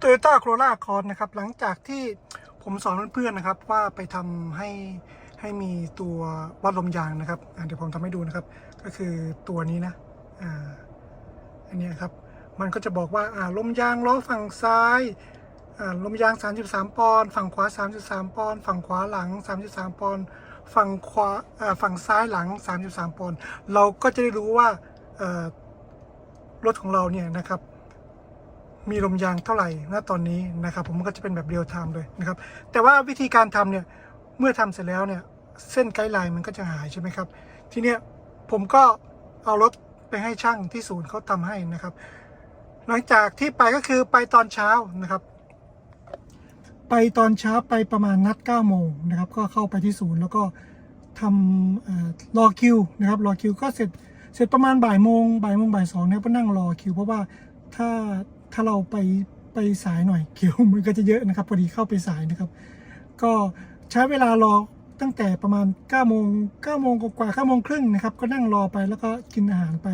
โตโยต้าโคโรล่าคอนนะครับ หลังจากที่ผมสอนเพื่อนๆนะครับ ว่าไปทำให้ให้มีตัววัดลมยางนะครับเดี๋ยวผมทำให้ดูนะครับ ก็คือตัวนี้นะอ่าอันนี้ครับ มันก็จะบอกว่าอ่าลมยางล้อฝั่งซ้ายอ่าลมยาง 33 ปอนด์ฝั่งขวา 33 ปอนด์ฝั่งขวาหลัง 33 ปอนด์ฝั่งขวาอ่าฝั่งซ้ายหลัง 33 ปอนด์เราก็จะได้รู้ว่าอ่อรถของเราเนี่ยนะครับ มีลมยางเท่าไหร่ณตอนนี้นะครับ ผมมันก็จะเป็นแบบเรียลไทม์เลยนะครับ แต่ว่าวิธีการทำเนี่ยเมื่อทำเสร็จแล้วเนี่ยเส้นไกด์ไลน์มันก็จะหายใช่ไหมครับ ทีเนี้ยผมก็เอารถไปให้ช่างที่ศูนย์เขาทำให้นะครับ หลังจากที่ไปก็คือไปตอนเช้านะครับ ไปตอนเช้าไปประมาณนัด9โมงนะครับ ก็เข้าไปที่ศูนย์แล้วก็ทำเอ่อรอคิวนะครับรอคิวก็เสร็จเสร็จประมาณบ่ายโมงบ่ายโมงบ่ายสองเนี่ยก็นั่งรอคิวเพราะว่าถ้า ถ้าเราไปไปสายหน่อยคิวมันก็จะเยอะนะครับ พอดีเข้าไปสายนะครับ ก็ใช้เวลารอตั้งแต่ประมาณ9โมง9โมงกว่าๆ9โมงครึ่งนะครับ ก็นั่งรอไปแล้วก็กินอาหารไป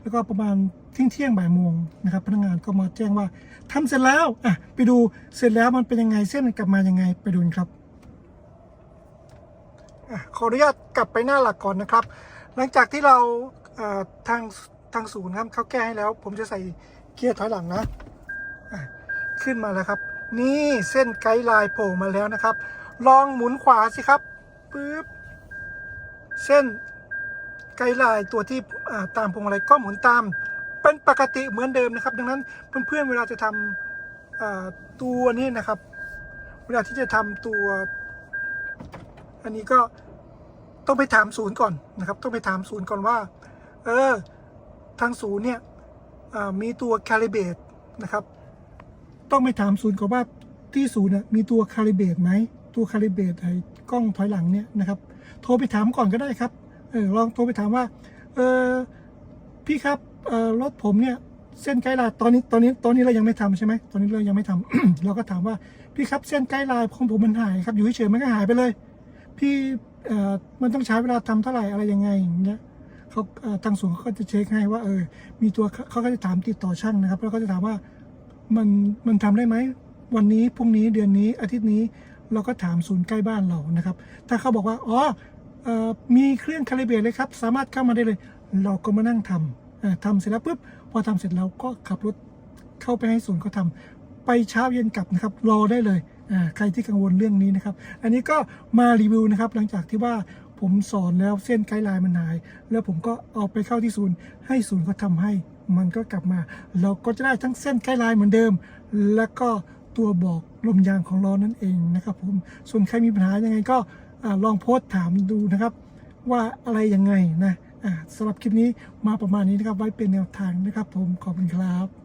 แล้วก็ประมาณเที่ยงเที่ยงบ่ายโมงนะครับ พนักงานก็มาแจ้งว่าทำเสร็จแล้วอะไปดูเสร็จแล้วมันเป็นยังไงเส้นมันกลับมายังไงไปดูครับอะขออนุญาตกลับไปหน้าหลักก่อนนะครับ หลังจากที่เราทางทางศูนย์ครับเขาแก้ให้แล้ว ผมจะใส่ เกียร์ถอยหลังนะขึ้นมาแล้วครับ นี่เส้นไกด์ไลน์โผล่มาแล้วนะครับ ลองหมุนขวาสิครับปึ๊บเส้นไกด์ไลน์ตัวที่ตามพวงมาลัยก็หมุนตามเป็นปกติเหมือนเดิมนะครับ ดังนั้นเพื่อนๆเวลาจะทำอ่าตัวนี้นะครับ เวลาที่จะทำตัว อันนี้ก็ต้องไปถามศูนย์ก่อนนะครับ ต้องไปถามศูนย์ก่อนว่า เออทางศูนย์เนี่ย มีตัวคาลิเบตนะครับ ต้องไปถามศูนย์ก่อนว่าที่ศูนย์น่ะมีตัวคาลิเบตไหมตัวคาลิเบตไอ้กล้องถอยหลังเนี่ยนะครับ โทรไปถามก่อนก็ได้ครับเออลองโทรไปถามว่าเออพี่ครับเออรถผมเนี่ยเส้นไกด์ไลน์ตอนนี้ตอนนี้ตอนนี้เรายังไม่ทำใช่ไหมตอนนี้เรายังไม่ทำเราก็ถามว่าพี่ครับเส้นไกด์ไลน์ของผมมันหายครับอยู่เฉยๆมันก็หายไปเลย พี่เออมันต้องใช้เวลาทำเท่าไหร่อะไรยังไงอย่างเงี้ย เขาทางศูนย์เขาก็จะเช็คให้ว่าเออมีตัวเขาก็จะถามติดต่อช่างนะครับ แล้วก็จะถามว่ามันมันทำได้ไหมวันนี้พรุ่งนี้เดือนนี้อาทิตย์นี้เราก็ถามศูนย์ใกล้บ้านเรานะครับ ถ้าเขาบอกว่าอ๋ออมีเครื่องคาลิเบรตเลยครับ สามารถเข้ามาได้เลย เราก็มานั่งทำทำเสร็จแล้วปุ๊บพอทำเสร็จแล้วก็ขับรถเข้าไปให้ศูนย์เขาทำไปเช้าเย็นกลับนะครับรอได้เลยใครที่กังวลเรื่องนี้นะครับ อันนี้ก็มารีวิวนะครับหลังจากที่ว่า ผมสอนแล้วเส้นไกด์ไลน์มันหาย แล้วผมก็เอาไปเข้าที่ศูนย์ ให้ศูนย์เขาทำให้ มันก็กลับมา เราก็จะได้ทั้งเส้นไกด์ไลน์เหมือนเดิม แล้วก็ตัวบอกลมยางของล้อนั่นเองนะครับผม ส่วนใครมีปัญหายังไงก็ลองโพสต์ถามดูนะครับ ว่าอะไรยังไงนะสำหรับคลิปนี้มาประมาณนี้นะครับไว้เป็นแนวทางนะครับผมขอบคุณครับ